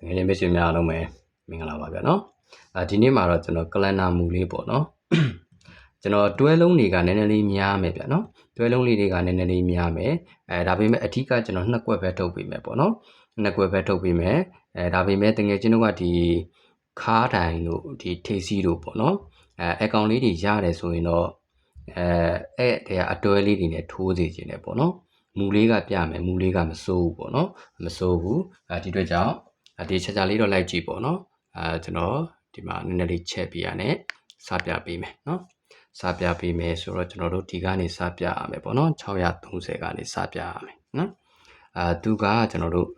တကယ်ချင်းမိတ်ဆွေများအားလုံးပဲမင်္ဂလာပါဗျာနော်အဲဒီနေ့မှာတော့ကျွန်တော်ကလန်နာမူလေးပေါ့နော်ကျွန်တော်တွဲလုံးတွေကနည်းနည်းလေးများမယ်ဗျာနော်တွဲလုံးလေးတွေကနည်းနည်းလေးများမယ်အဲဒါပေမဲ့အထီးကကျွန်တော်နှစ်ကွက်ပဲထုတ်ပေးမယ်ပေါ့နော်နှစ်ကွက်ပဲထုတ်ပေးမယ်အဲဒါပေမဲ့တကယ်ချင်းတို့ကဒီခါးတိုင်တို့ဒီထိပ်စီးတို့ပေါ့နော်အဲအကောင်လေးတွေရတယ်ဆိုရင်တော့အဲအဲ့တည်းအတွဲလေးတွေနဲ့ထိုးစီခြင်းတယ်ပေါ့နော်မူလေးကပြမယ်မူလေးကမစိုးဘူးပေါ့နော်မစိုးဘူးအဲဒီအတွက်ကြောင့် ဒီချက်ချာလေးတော့လိုက်ကြည့်ပေါ့နော်အဲကျွန်တော်ဒီမှာနည်းနည်းလေးချက်ပြရနဲ့စပြပေးမယ်နော်စပြပေးမယ်ဆိုတော့ကျွန်တော်တို့ဒီကနေစပြရမယ်ပေါ့နော်630ကနေစပြရမယ်နော်အာသူကကျွန်တော်တို့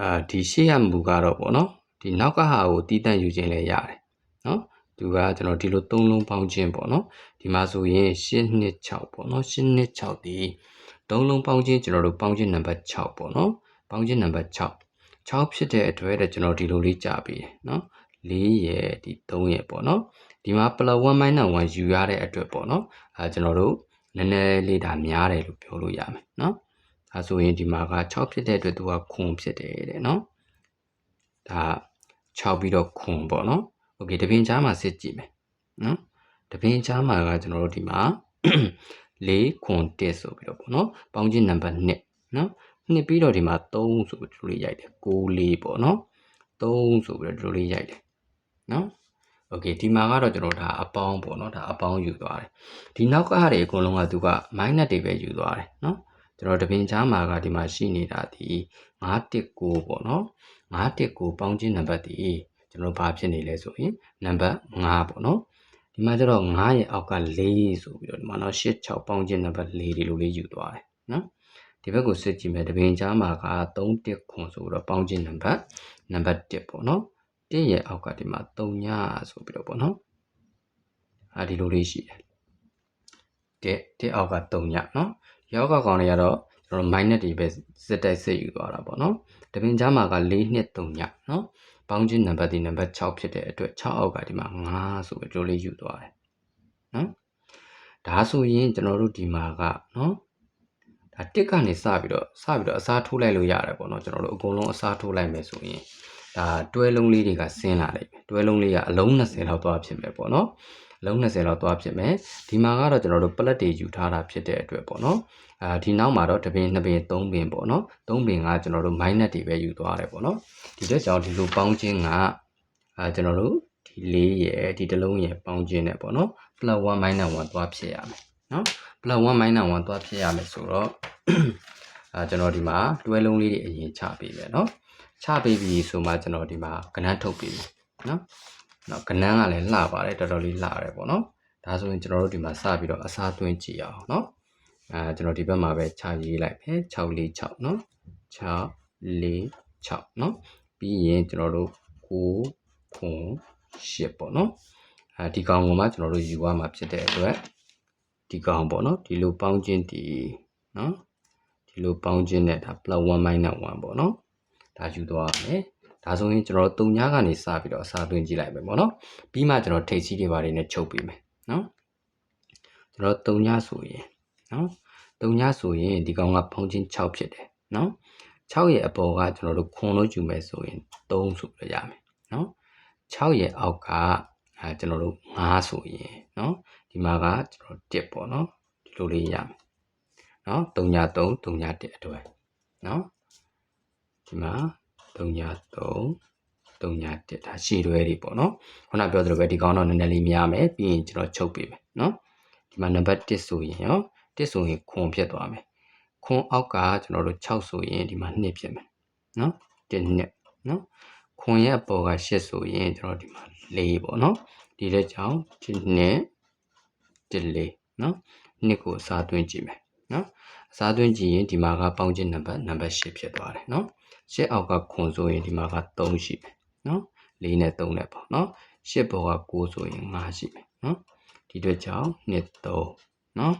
အာဒီရှေ့ရမူကတော့ပေါ့နော်ဒီနောက်ကဟာကိုတီးတန့်ယူခြင်းလည်းရတယ်နော်သူကကျွန်တော်ဒီလိုသုံးလုံးပေါင်းခြင်းပေါ့နော်ဒီမှာဆိုရင်826ပေါ့နော်826ဒီသုံးလုံးပေါင်းခြင်းကျွန်တော်တို့ပေါင်းခြင်းနံပါတ်6ပေါ့နော်ပေါင်းခြင်းနံပါတ်6 6ဖြစ်တဲ့အတွက်တဲ့ကျွန်တော်ဒီလိုလေးကြာပြီးတယ်နော်4ရဲ့ဒီ3ရဲ့ပေါ့နော်ဒီမှာ +1 1ယူရတဲ့အတွက်ပေါ့နော်အဲကျွန်တော်တို့နည်းနည်းလေးဒါများတယ်လို့ပြောလို့ရမယ်နော်ဒါဆိုရင်ဒီမှာက6ဖြစ်တဲ့အတွက်သူကခွန်ဖြစ်တယ်တဲ့နော်ဒါ6ပြီးတော့ခွန်ပေါ့နော်โอเคတပင်ချားမှာစစ်ကြည့်မယ်နော်တပင်ချားမှာကကျွန်တော်တို့ဒီမှာ4ခွန်1ဆိုပြီးတော့ပေါ့နော်ပေါင်းခြင်းနံပါတ်2နော် နှစ်ပြီးတော့ဒီမှာ3ဆိုပြီးဒီလိုလေးရိုက်တယ်6 4ပေါ့နော်3ဆိုပြီးတော့ဒီလိုလေးရိုက်တယ်နော်โอเคဒီမှာကတော့ကျွန်တော်ဒါအပေါင်းပေါ့နော်ဒါအပေါင်းယူသွားတယ်ဒီနောက်ကဟာတွေအကုန်လုံးကသူက minus တွေပဲယူသွားတယ်နော်ကျွန်တော်တပင်ချားမှာကဒီမှာရှိနေတာဒီ919ပေါ့နော်919ပေါင်းခြင်းနံပါတ်ဒီကျွန်တော်ဘာဖြစ်နေလဲဆိုရင်နံပါတ်5ပေါ့နော်ဒီမှာကျတော့9ရဲ့အောက်က4ဆိုပြီးတော့ဒီမှာတော့86ပေါင်းခြင်းနံပါတ်4ဒီလိုလေးယူသွားတယ်နော် ဒီဘက်ကိုစစ်ကြည့်မယ်တပင်ကြားမှာက3တက်ခွန်ဆိုတော့ပေါင်းခြင်းနံပါတ်နံပါတ်1ပေါ့နော်1ရဲ့အောက်ကဒီမှာ3ညဆိုပြီးတော့ပေါ့နော်အဲဒီလိုလေးရှိတယ်တဲ့တဲ့အောက်က3ညနော်ရောက်ကကောင်တွေကတော့ကျွန်တော် minus တွေပဲစစ်တိုက်စစ်ယူသွားတာပေါ့နော်တပင်ကြားမှာက4နှစ်3ညနော်ပေါင်းခြင်းနံပါတ်ဒီနံပါတ်6ဖြစ်တဲ့အတွက်6အောက်ကဒီမှာ5ဆိုပြီးဒီလိုလေးယူသွားတယ်နော်ဒါဆိုရင်ကျွန်တော်တို့ဒီမှာကနော် ဒါတစ်ကနေစပြီးတော့စပြီးတော့အစားထိုးလိုက်လို့ရတယ်ပေါ့နော်ကျွန်တော်တို့အကုန်လုံးအစားထိုးလိုက်မယ်ဆိုရင်ဒါတွဲလုံးလေးတွေကဆင်းလာလိမ့်မယ်တွဲလုံးလေးကအလုံး20လောက်သွားဖြစ်မယ်ပေါ့နော်အလုံး20လောက်သွားဖြစ်မယ်ဒီမှာကတော့ကျွန်တော်တို့ပလက်တွေယူထားတာဖြစ်တဲ့အတွက်ပေါ့နော်အာဒီနောက်မှာတော့တစ်ပင်နှစ်ပင်သုံးပင်ပေါ့နော်သုံးပင်ကကျွန်တော်တို့ minus တွေပဲယူသွားတယ်ပေါ့နော်ဒီတော့ကြောင့်ဒီလိုပေါင်းခြင်းကအာကျွန်တော်တို့ဒီလေးရယ်ဒီတစ်လုံးရယ်ပေါင်းခြင်းနဲ့ပေါ့နော် +1 minus 1သွားဖြစ်ရမယ် နော် +1 minus 1သွားဖြစ်ရမယ်ဆိုတော့အာကျွန်တော်ဒီမှာတွဲလုံးလေးတွေအရင်ချပေးမယ်နော်ချပေးပြီဆိုမှကျွန်တော်ဒီမှာကဏ္ဍထုတ်ပေးမယ်နော်နော်ကဏ္ဍကလည်းလှပါတယ်တော်တော်လေးလှရတယ်ပေါ့နော်ဒါဆိုရင်ကျွန်တော်တို့ဒီမှာစပြီးတော့အစားသွင်းကြည့်အောင်နော်အဲကျွန်တော်ဒီဘက်မှာပဲခြာရေးလိုက်မယ်646နော်646နော်ပြီးရင်ကျွန်တော်တို့9ခွန်10ပေါ့နော်အဲဒီကောင်ကမှကျွန်တော်တို့ယူရမှာဖြစ်တဲ့အတွက် ဒီကောင်ပေါ့နော်ဒီလိုပေါင်းခြင်းဒီနော်ဒီလိုပေါင်းခြင်းနဲ့ဒါ +1 1ပေါ့နော်ဒါယူသွားရမယ်ဒါဆိုရင်ကျွန်တော်တို့3ညကနေစပြီးတော့အစားသွင်းကြည့်လိုက်မယ်ပေါ့နော်ပြီးမှကျွန်တော်ထိတ်စီးတွေပါတွေနဲ့ချုပ်ပေးမယ်နော်ကျွန်တော်3ညဆိုရင်နော်3ညဆိုရင်ဒီကောင်ကဖုံးချင်း6ဖြစ်တယ်နော်6ရဲ့အပေါ်ကကျွန်တော်တို့ခွန်လို့ယူမယ်ဆိုရင်3ဆိုပြရမယ်နော်6ရဲ့အောက်ကအဲကျွန်တော်တို့5ဆိုရင်နော် ဒီမှာကကျွန်တော်1ပေါ့နော်ဒီလိုလေးရမယ်နော်3ည3 3ည1အတွက်နော်ဒီမှာ3ည3 3ည1ဒါရှည်တွဲတွေပေါ့နော်ခုနပြောသလိုပဲဒီကောင်တော့နည်းနည်းလေးများမယ်ပြီးရင်ကျွန်တော်ချုပ်ပေးမယ်နော်ဒီမှာနံပါတ်1ဆိုရင်ရော1ဆိုရင်ခွန်ဖြစ်သွားမယ်ခွန်အောက်ကကျွန်တော်တို့6ဆိုရင်ဒီမှာ2ဖြစ်မယ်နော်1နှစ်နော်ခွန်ရဲ့အပေါ်က8ဆိုရင်ကျွန်တော်ဒီမှာ4ပေါ့နော်ဒီလက်ကြောင့်1နှ စ်1 4နော်နှစ်ကိုအစားသွင်းကြည့်မယ်နော်အစားသွင်းကြည့်ရင်ဒီမှာကပေါင်းခြင်းနံပါတ်နံပါတ်8ဖြစ်သွားတယ်နော်ရှစ်အောက်ကခွန်ဆိုရင်ဒီမှာက3ရှိမယ်နော်4နဲ့3နဲ့ပေါ့နော်ရှစ်ဘောက9ဆိုရင်5ရှိမယ်နော်ဒီအတွက်ကြောင့်နှစ်3နော်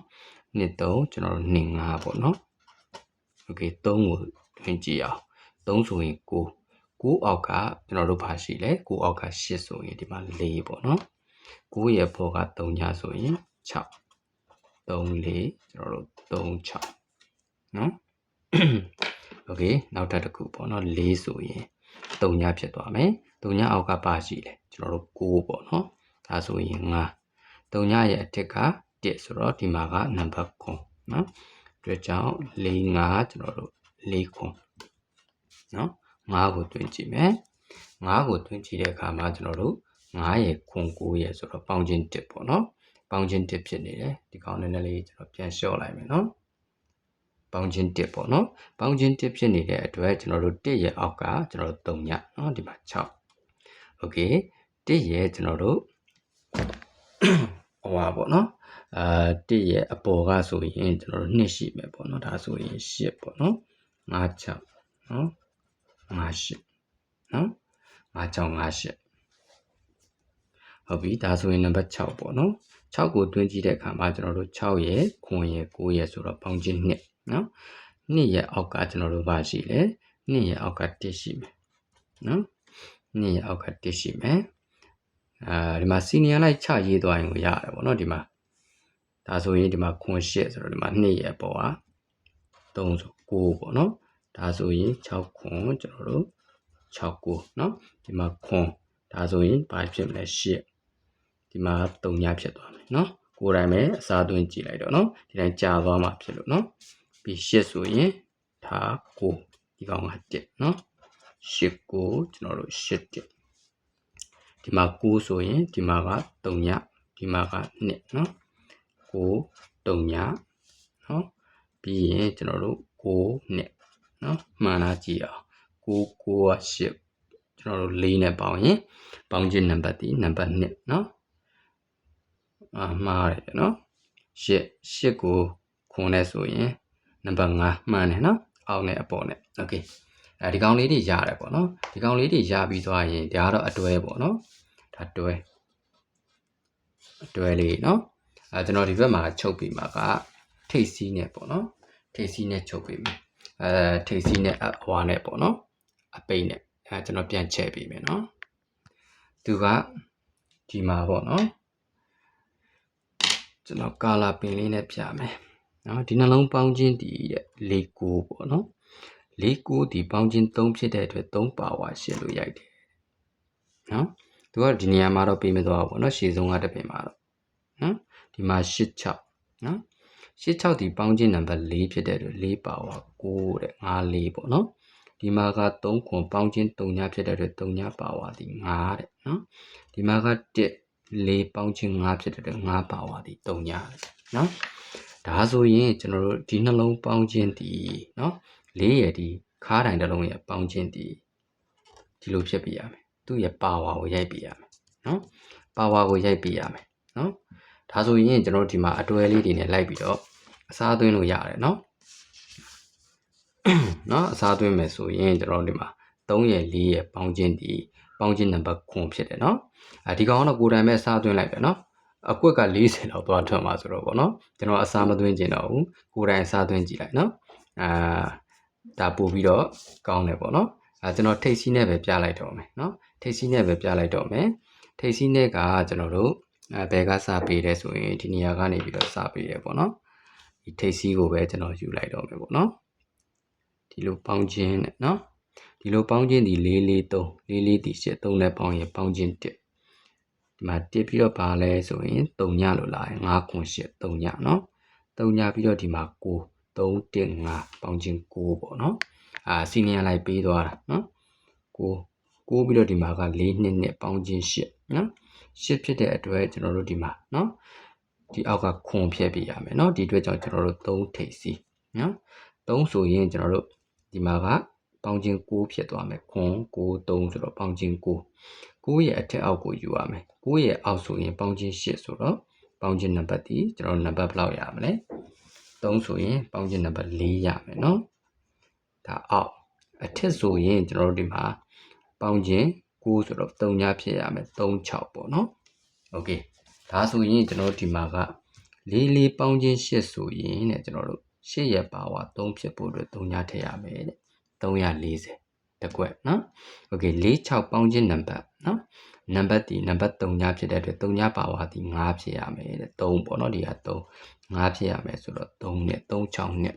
နှစ်3ကျွန်တော်တို့နှစ်5ပေါ့နော်โอเค3ကိုတွင်ကြည့်အောင်3ဆိုရင်9 9အောက်ကကျွန်တော်တို့ဘာရှိလဲ9အောက်က8ဆိုရင်ဒီမှာ4ပေါ့နော်9ရဲ့ဘောက3ညဆိုရင် 6 3 4ကျွန်တော်တို့3 6နော် โอเคနောက်ထပ်တစ်ခုပေါ့နော်၄ဆိုရင်3ညဖြစ်သွားမယ်3ညအောက်ကပါရှိတယ်ကျွန်တော်တို့6ပေါ့နော်ဒါဆိုရင်5 3ညရဲ့အထက်က1ဆိုတော့ဒီမှာကနံပါတ်9နော်အတွက်ကြောင့်4 5ကျွန်တော်တို့4ခွန်နော်5ကိုတွင်ကြည့်မယ်5ကိုတွင်ကြည့်တဲ့အခါမှာကျွန်တော်တို့9ရဲ့ခွန်9ရဲ့ဆိုတော့ပေါင်းချင်း1ပေါ့နော် ပေါင်းချင်းတစ်ဖြစ်နေတယ်ဒီကောင်နည်းနည်းလေးကျွန်တော်ပြန်လျှော့လိုက်မယ်နော်ပေါင်းချင်းတစ်ပေါ့နော်ပေါင်းချင်းတစ်ဖြစ်နေတဲ့အတွက်ကျွန်တော်တို့တစ်ရဲ့အောက်ကကျွန်တော်တို့3ညနော်ဒီမှာ6 okay တစ်ရဲ့ကျွန်တော်တို့ဟိုပါပေါ့နော်အာတစ်ရဲ့အပေါ်ကဆိုရင်ကျွန်တော်တို့2ရှိမယ်ပေါ့နော်ဒါဆိုရင်10ပေါ့နော်5 6နော်5 8နော်5 6 5 8 ဟုတ်ပြီဒါဆိုရင်နံပါတ်6ပေါ့နော်6ကိုတွင်းကြည့်တဲ့အခါမှာကျွန်တော်တို့6ရဲ့9ရဲ့9ရဲ့ဆိုတော့ပေါင်းချင်း2နော်2ရဲ့အောက်ကကျွန်တော်တို့ပါရှိလဲ2ရဲ့အောက်က1ရှိမယ်နော်2ရဲ့အောက်က1ရှိမယ်အာဒီမှာစီနီယလိုက်ချရေးသွားရင်ကိုရတယ်ပေါ့နော်ဒီမှာဒါဆိုရင်ဒီမှာခွန်8ဆိုတော့ဒီမှာ2ရဲ့ပေါ်က3ဆို9ပေါ့နော်ဒါဆိုရင်6ခွန်ကျွန်တော်တို့6 9เนาะဒီမှာခွန်ဒါဆိုရင်ဘာဖြစ်မလဲ8 ဒီမှာ3ညဖြစ်သွားမယ်เนาะကိုယ်တိုင်ပဲအစားသွင်းကြည့်လိုက်တော့เนาะဒီတိုင်းကြာသွားမှာဖြစ်လို့เนาะပြီး8ဆိုရင်ဒါ9ဒီကောင်က1เนาะ8ကိုကျွန်တော်တို့8 1ဒီမှာ9ဆိုရင်ဒီမှာက3ညဒီမှာက2เนาะ9 3ညเนาะပြီးရင်ကျွန်တော်တို့9နဲ့เนาะမှန်လားကြည့်အောင်9 9က8ကျွန်တော်တို့4နဲ့ပေါင်းရင်ပေါင်းခြင်းနံပါတ်ဒီနံပါတ်2เนาะ အာမှားတယ်เนาะ8 8ကိုခွန်နဲ့ဆိုရင်နံပါတ်5မှန်တယ်เนาะအောက်နဲ့အပေါ်နဲ့โอเคအဲဒီကောင်လေးတွေရတယ်ပေါ့နော်ဒီကောင်လေးတွေရပြီးသွားရင်ဒါကတော့အတွဲပေါ့နော်ဒါတွဲအတွဲလေးနော်အဲကျွန်တော်ဒီဘက်မှာချုပ်ပြီးမှာကထိတ်စီးနဲ့ပေါ့နော်ထိတ်စီးနဲ့ချုပ်ပြီးမယ်အဲထိတ်စီးနဲ့အဝါနဲ့ပေါ့နော်အပိတ်နဲ့အဲကျွန်တော်ပြန်ချက်ပြီးမယ်နော်သူကဒီမှာပေါ့နော် ကျွန်တော်ကာလာပင်လေးနဲ့ပြမယ်နော်ဒီနှလုံးပေါင်းခြင်းတည်တဲ့လေးကိုပေါ့နော်လေးကိုဒီပေါင်းခြင်း3ဖြစ်တဲ့အတွက်3ပါဝါရှင်းလို့ရိုက်တယ်နော်သူကဒီနေရာမှာတော့ပေးမသွားဘူးပေါ့နော်ရှေ့ဆုံးကတစ်ပင်မှာတော့နော်ဒီမှာ86နော်86ဒီပေါင်းခြင်းနံပါတ်4ဖြစ်တဲ့အတွက်4ပါဝါ9တဲ့54ပေါ့နော်ဒီမှာက3ခွန်ပေါင်းခြင်း3ညဖြစ်တဲ့အတွက်3ညပါဝါဒီ9တဲ့နော်ဒီမှာက1 4ပေါင်းခြင်း5ဖြစ်တဲ့အတွက်5ပါဝါဒီ3ညတဲ့နော်ဒါဆိုရင်ကျွန်တော်တို့ဒီနှလုံးပေါင်းခြင်းဒီနော်၄ရဲ့ဒီခါးတိုင်တစ်လုံးရဲ့ပေါင်းခြင်းဒီဒီလိုဖြစ်ပြရမယ်သူ့ရဲ့ပါဝါကိုရိုက်ပြရမယ်နော်ပါဝါကိုရိုက်ပြရမယ်နော်ဒါဆိုရင်ကျွန်တော်ဒီမှာအတွဲလေးတွေနဲ့လိုက်ပြီးတော့အစားသွင်းလို့ရတယ်နော်နော်အစားသွင်းမယ်ဆိုရင်ကျွန်တော်ဒီမှာ3ရဲ့4ရဲ့ပေါင်းခြင်းဒီ ပေါင်းခြင်းနံပါတ်9ဖြစ်တယ်နော်အဲဒီကောင်ကတော့ကိုယ်တိုင်ပဲအစားသွင်းလိုက်တယ်နော်အကွက်က40လောက်သွားထွက်မှာဆိုတော့ဗောနော်ကျွန်တော်အစားမသွင်းကျင်တော့ဘူးကိုယ်တိုင်အစားသွင်းကြည့်လိုက်နော်အာဒါပို့ပြီးတော့ကောင်းတယ်ဗောနော်အဲကျွန်တော်ထိတ်စီးနဲ့ပဲပြလိုက်တော့မယ်နော်ထိတ်စီးနဲ့ပဲပြလိုက်တော့မယ်ထိတ်စီးနဲ့ကကျွန်တော်တို့အဲဘယ်ကစပေးတယ်ဆိုရင်ဒီနေရာကနေပြီးတော့စပေးတယ်ပေါ့နော်ဒီထိတ်စီးကိုပဲကျွန်တော်ယူလိုက်တော့မယ်ပေါ့နော်ဒီလိုပေါင်းခြင်းနဲ့နော် ဒီလိုပေါင်းခြင်းဒီ443 44ဒီ8 3နဲ့ပေါင်းရင်ပေါင်းခြင်း1ဒီမှာတစ်ပြီးတော့ပါလဲဆိုရင်3ညလို့လာရင်5ခွန်8 3ညနော်3ညပြီးတော့ဒီမှာ9 3 1 5ပေါင်းခြင်း9ပေါ့နော်အာစီနီယလိုက်ပေးသွားတာနော်9 9ပြီးတော့ဒီမှာက4နှစ်နဲ့ပေါင်းခြင်း8နော်8ဖြစ်တဲ့အတွက်ကျွန်တော်တို့ဒီမှာနော်ဒီအောက်ကခွန်ဖြည့်ပြရမယ်နော်ဒီအတွက်ကြောင့်ကျွန်တော်တို့3ထိပ်စီနော်3ဆိုရင်ကျွန်တော်တို့ဒီမှာက ပေါင်းခြင်း6ဖြစ်သွားမယ်ခွန်6 3ဆိုတော့ပေါင်းခြင်း6 9ရဲ့အထက်အောက်ကိုယူရမယ်9ရဲ့အောက်ဆိုရင်ပေါင်းခြင်း8ဆိုတော့ပေါင်းခြင်းနံပါတ်ဒီကျွန်တော်နံပါတ်ဘယ်လောက်ရမလဲ3ဆိုရင်ပေါင်းခြင်းနံပါတ်4ရမယ်နော်ဒါအောက်အထက်ဆိုရင်ကျွန်တော်တို့ဒီမှာပေါင်းခြင်း9ဆိုတော့3ညဖြစ်ရမယ်3 6ပေါ့နော်โอเคဒါဆိုရင်ကျွန်တော်ဒီမှာကလေးလေးပေါင်းခြင်း8ဆိုရင်တဲ့ကျွန်တော်တို့8ရဲ့ပါဝါ3ဖြစ်ဖို့အတွက်3ညထည့်ရမယ်တဲ့ 340တကွက်နော်โอเค4 6ပေါင်းခြင်းနံပါတ်နော်နံပါတ်ဒီနံပါတ်3ညဖြစ်တဲ့အတွက်3ညပါဝါဒီ5ဖြစ်ရမယ်တဲ့3ပေါ့နော်ဒီက3 5ဖြစ်ရမယ်ဆိုတော့3နဲ့3 6နဲ့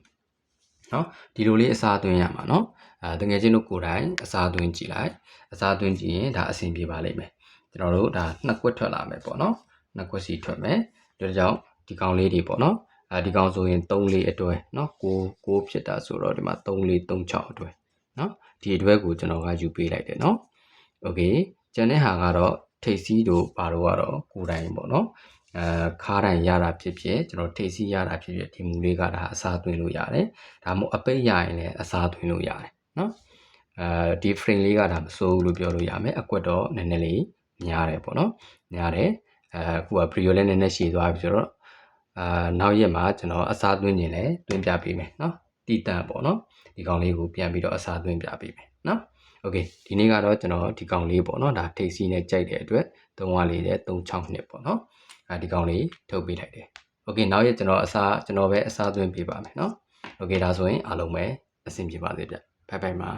နော်ဒီလိုလေးအစားသွင်းရမှာနော်အဲတကယ်ချင်းတို့ကိုယ်တိုင်အစားသွင်းကြည့်လိုက်အစားသွင်းကြည့်ရင်ဒါအဆင်ပြေပါလိမ့်မယ်ကျွန်တော်တို့ဒါနှစ်ကွက်ထွက်လာမယ်ပေါ့နော်နှစ်ကွက်စီထွက်မယ်ဒါကြောင့်ဒီကောင်လေးတွေပေါ့နော် အဲဒီကောင်ဆိုရင်3လေးအတွဲနော်6 6ဖြစ်တာဆိုတော့ဒီမှာ3လေး3 6အတွဲနော်ဒီအတွဲကိုကျွန်တော်ကယူပေးလိုက်တယ်နော်โอเคကျန်တဲ့ဟာကတော့ထိတ်စီးတို့ဘာတို့ကတော့ကိုယ်တိုင်ပေါ့နော်အဲခါးတိုင်ရတာဖြစ်ဖြစ်ကျွန်တော်ထိတ်စီးရတာဖြစ်ဖြစ်ဒီမူလေးကဒါအစားသွင်းလို့ရတယ်ဒါမှမဟုတ်အပိတ်ရရင်လည်းအစားသွင်းလို့ရတယ်နော်အဲဒီ frame လေးကဒါမစိုးဘူးလို့ပြောလို့ရမယ်အကွက်တော့နည်းနည်းလေးများတယ်ပေါ့နော်များတယ်အဲအခုက prio လည်းနည်းနည်းရှည်သွားပြီဆိုတော့ အာနောက်ရက်မှာကျွန်တော်အစားသွင်းခြင်းလည်းသွင်းပြပေးမယ်နော်တီတန့်ပေါ့နော်ဒီကောင်လေးကိုပြန်ပြီးတော့အစားသွင်းပြပေးမယ်နော်โอเคဒီနေ့ကတော့ကျွန်တော်ဒီကောင်လေးပေါ့နော်ဒါထိတ်စီးနဲ့ကြိုက်တဲ့အတွက်သုံးဝလေးနဲ့36နှစ်ပေါ့နော်အဲဒီကောင်လေးထုတ်ပေးလိုက်တယ်โอเคနောက်ရက်ကျွန်တော်အစားကျွန်တော်ပဲအစားသွင်းပေးပါမယ်နော်โอเคဒါဆိုရင်အားလုံးပဲအဆင်ပြေပါစေဗျဘိုင်ဘိုင်ပါ